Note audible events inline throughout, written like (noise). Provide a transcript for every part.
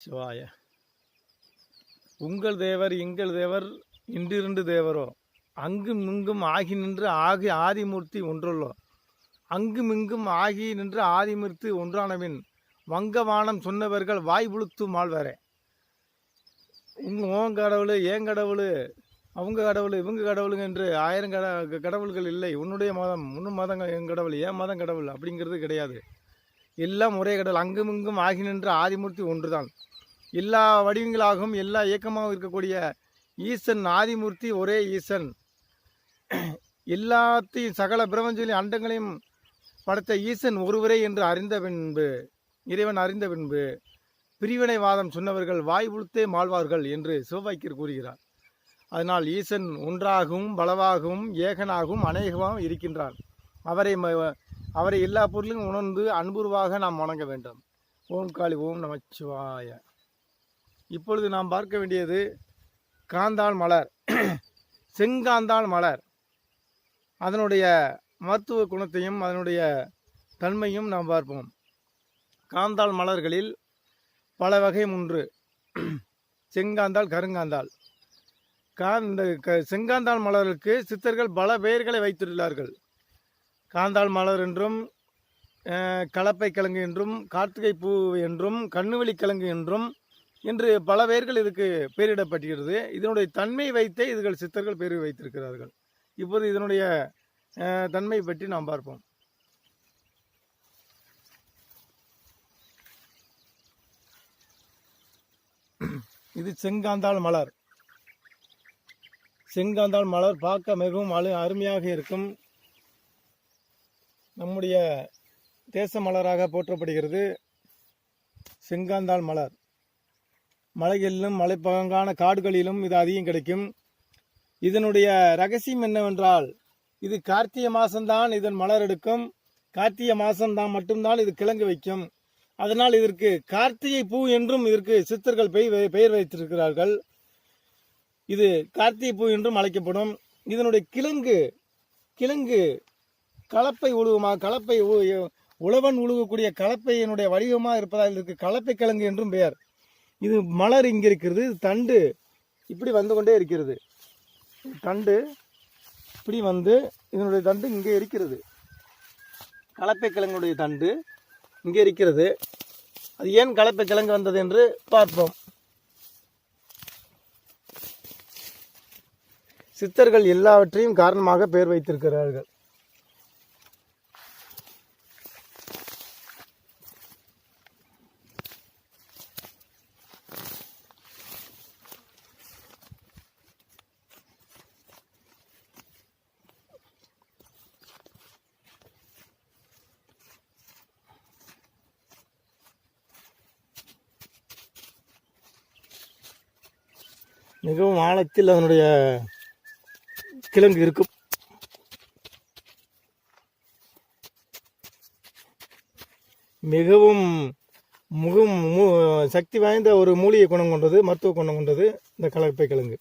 சிவாய உங்கள் தேவர் எங்கள் தேவர் இன்றிரண்டு தேவரோ. அங்கும் இங்கும் ஆகி நின்று ஆகி ஆதிமூர்த்தி ஒன்றுள்ளோ. அங்கும் இங்கும் ஆகி நின்று ஆதிமூர்த்தி ஒன்றானவின் வங்கவானம் சொன்னவர்கள் வாய் புழுத்து மாழ்வாரே உங்க ஓன் கடவுள் ஏன் கடவுள்? அவங்க கடவுள் இவங்க கடவுளுங்க என்று ஆயிரம் கட கடவுள்கள் இல்லை. உன்னுடைய மதம் உன்னும் மதம் என் கடவுள் ஏன் மதம் கடவுள் அப்படிங்கிறது கிடையாது. எல்லாம் ஒரே கடவுள். அங்கும் இங்கும் ஆகி நின்ற ஆதிமூர்த்தி ஒன்றுதான். எல்லா வடிவங்களாகவும் எல்லா இயக்கமாகவும் இருக்கக்கூடிய ஈசன் ஆதிமூர்த்தி ஒரே ஈசன். எல்லாத்தையும் சகல பிரபஞ்சங்களையும் அண்டங்களையும் படைத்த ஈசன் ஒருவரே என்று அறிந்த பின்பு இறைவன் அறிந்த பின்பு பிரிவினைவாதம் சொன்னவர்கள் வாய் உளுத்தே மாழ்வார்கள் என்று சிவவாக்கியர் கூறுகிறார். அதனால் ஈசன் ஒன்றாகவும் பலவாகவும் ஏகனாகவும் அநேகமாகவும் இருக்கின்றார் அவரை ம- அவரை எல்லா பொருளும் உணர்ந்து அன்புருவாக நாம் வணங்க வேண்டும். ஓம் காளி ஓம் நமச்சிவாய. இப்பொழுது நாம் பார்க்க வேண்டியது காந்தாள் மலர். (clears throat) செங்காந்தாள் மலர். அதனுடைய மருத்துவ குணத்தையும் அதனுடைய தன்மையும் நாம் பார்ப்போம். காந்தாள் மலர்களில் பல வகை உண்டு (clears throat) செங்காந்தாள் கருங்காந்தாள். காந்த க செங்காந்தாள் மலருக்கு சித்தர்கள் பல பெயர்களை வைத்துள்ளார்கள். காந்தாள் மலர் என்றும் கலப்பை கிழங்கு என்றும் கார்த்திகை பூ என்றும் கண்ணுவெளி கிழங்கு என்றும் என்று பல பெயர்கள் இதுக்கு பெயரிடப்பட்டிருக்கிறது. இதனுடைய தன்மை வைத்தே இதுகள் சித்தர்கள் பெயர் வைத்திருக்கிறார்கள். இப்போது இதனுடைய தன்மை பற்றி நாம் பார்ப்போம். இது செங்காந்தாள் மலர். செங்காந்தாள் மலர் பார்க்க மிகவும் அழு அருமையாக இருக்கும். நம்முடைய தேச மலராக போற்றப்படுகிறது செங்காந்தாள் மலர். மலைகளிலும் மலைப்பகங்கான காடுகளிலும் இது அதிகம் கிடைக்கும். இதனுடைய ரகசியம் என்னவென்றால் இது கார்த்திகை மாதம்தான் இதன் மலர் எடுக்கும். கார்த்திகை மாதம்தான் மட்டும்தான் இது கிழங்கு வைக்கும். அதனால் இதற்கு கார்த்திகை பூ என்றும் இதற்கு சித்தர்கள் பெய் பெயர் வைத்திருக்கிறார்கள். இது கார்த்திகை பூ என்றும் அழைக்கப்படும். இதனுடைய கிழங்கு கிழங்கு கலப்பை உழுவுமா கலப்பை உ- உழவன் உழுவக்கூடிய கலப்பையினுடைய வடிவமாக இருப்பதால் இதற்கு கலப்பை கிழங்கு என்றும் பெயர். இது மலர் இங்கே இருக்கிறது தண்டு இப்படி வந்து கொண்டே இருக்கிறது. தண்டு இப்படி வந்து இதனுடைய தண்டு இங்கே இருக்கிறது. கலப்பை கிழங்குடைய தண்டு இங்கே இருக்கிறது. அது ஏன் கலப்பை கிழங்கு வந்தது என்று பார்ப்போம். சித்தர்கள் எல்லாவற்றையும் காரணமாக பெயர் வைத்திருக்கிறார்கள். மிகவும் ஆழத்தில் அதனுடைய கிழங்கு இருக்கும். மிகவும் முகம் சக்தி வாய்ந்த ஒரு மூலிகை குணம் கொண்டது மருத்துவ குணம் கொண்டது இந்த கலப்பை கிழங்கு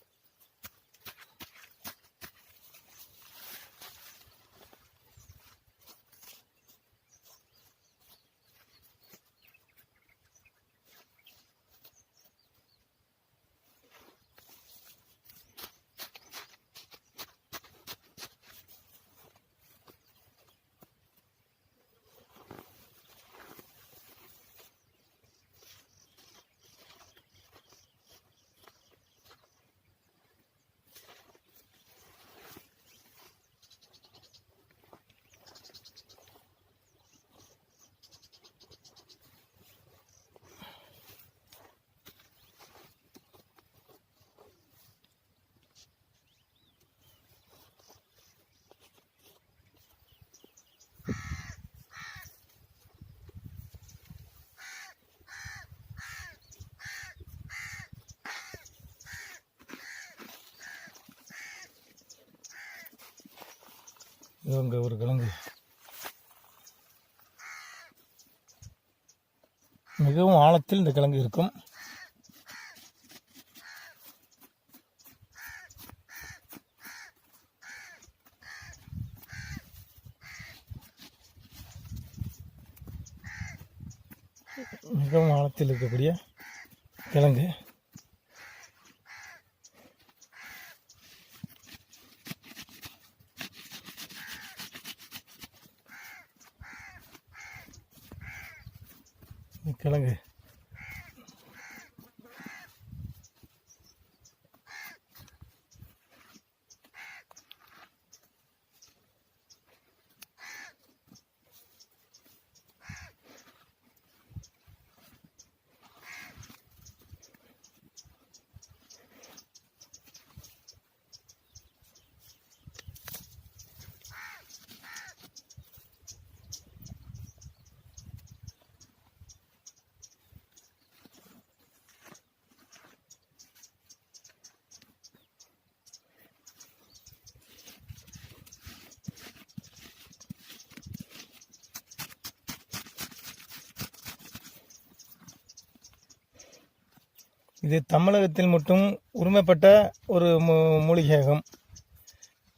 இவங்க ஒரு கிழங்கு. மிகவும் ஆழத்தில் இந்த கிழங்கு இருக்கும். மிகவும் ஆழத்தில் இருக்கக்கூடிய கிழங்கு. கிழங்கு. இது தமிழகத்தில் மட்டும் உரிமைப்பட்ட ஒரு மூ- மூலிகையாகும்.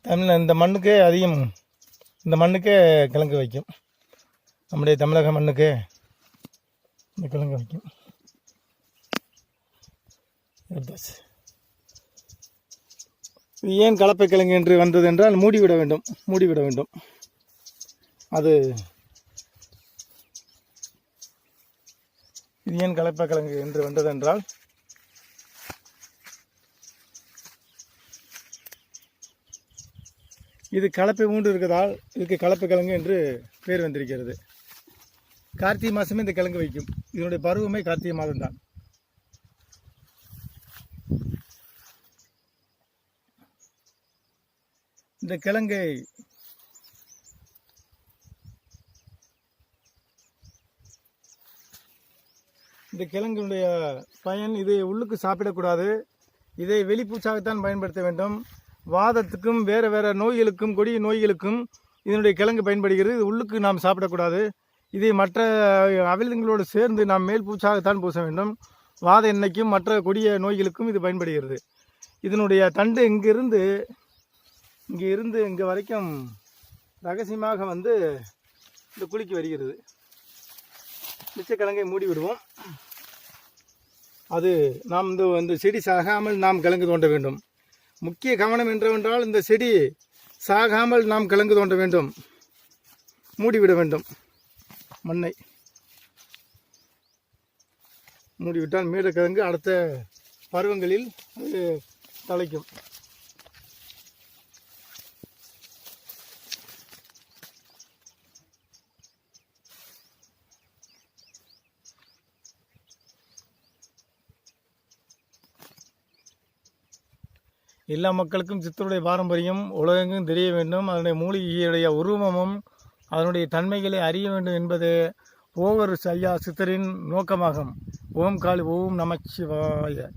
தமிழ் இந்த மண்ணுக்கே அதிகம் இந்த மண்ணுக்கே கிழங்கு வைக்கும். நம்முடைய தமிழக மண்ணுக்கு இந்த கிழங்கு வைக்கும். எடுத்தாச்சு. இது ஏன் கலப்பை கிழங்கு என்று வந்தது என்றால் மூடிவிட வேண்டும் மூடிவிட வேண்டும். அது இது ஏன் கலப்பை கிழங்கு என்று வந்தது இது கலப்பை மூண்டு இருக்கிறதால் இதுக்கு கலப்பு கிழங்கு என்று பேர் வந்திருக்கிறது. கார்த்திகை மாதமே இந்த கிழங்கு வைக்கும். இதனுடைய பருவமே கார்த்திகை மாதம்தான். இந்த கிழங்கை இந்த கிழங்கினுடைய பயன் இதை உள்ளுக்கு சாப்பிடக்கூடாது. இதை வெளிப்பூச்சாகத்தான் பயன்படுத்த வேண்டும். வாதத்துக்கும் வேறு வேறு நோய்களுக்கும் கொடிய நோய்களுக்கும் இதனுடைய கிழங்கு பயன்படுகிறது. இது உள்ளுக்கு நாம் சாப்பிடக்கூடாது. இதை மற்ற அவிலங்களோடு சேர்ந்து நாம் மேல் பூச்சாகத்தான் பூச வேண்டும். வாத எண்ணெய்க்கும் மற்ற கொடிய நோய்களுக்கும் இது பயன்படுகிறது. இதனுடைய தண்டு இங்கிருந்து இங்கே இருந்து இங்கே வரைக்கும் ரகசியமாக வந்து இந்த குளிக்கு வருகிறது. மிச்சக்கிழங்கை மூடி விடுவோம் அது நாம் இந்த இந்த செடி சாகாமல் நாம் கிழங்கு தோண்ட வேண்டும். முக்கிய கவனம் என்றவென்றால் இந்த செடி சாகாமல் நாம் கிழங்கு தோண்ட வேண்டும். மூடிவிட வேண்டும். மண்ணை. மூடிவிட்டால் மீடக்கிழங்கு அடுத்த பருவங்களில் அது தழைக்கும் எல்லா மக்களுக்கும் சித்தருடைய பாரம்பரியம் உலகெங்கும் தெரிய வேண்டும். அதனுடைய மூலிகையுடைய உருவமும் அதனுடைய தன்மைகளை அறிய வேண்டும் என்பது ஓவர் ஐயா சித்தரின் நோக்கமாகும். ஓம் காளி ஓம் நமச்சிவாய.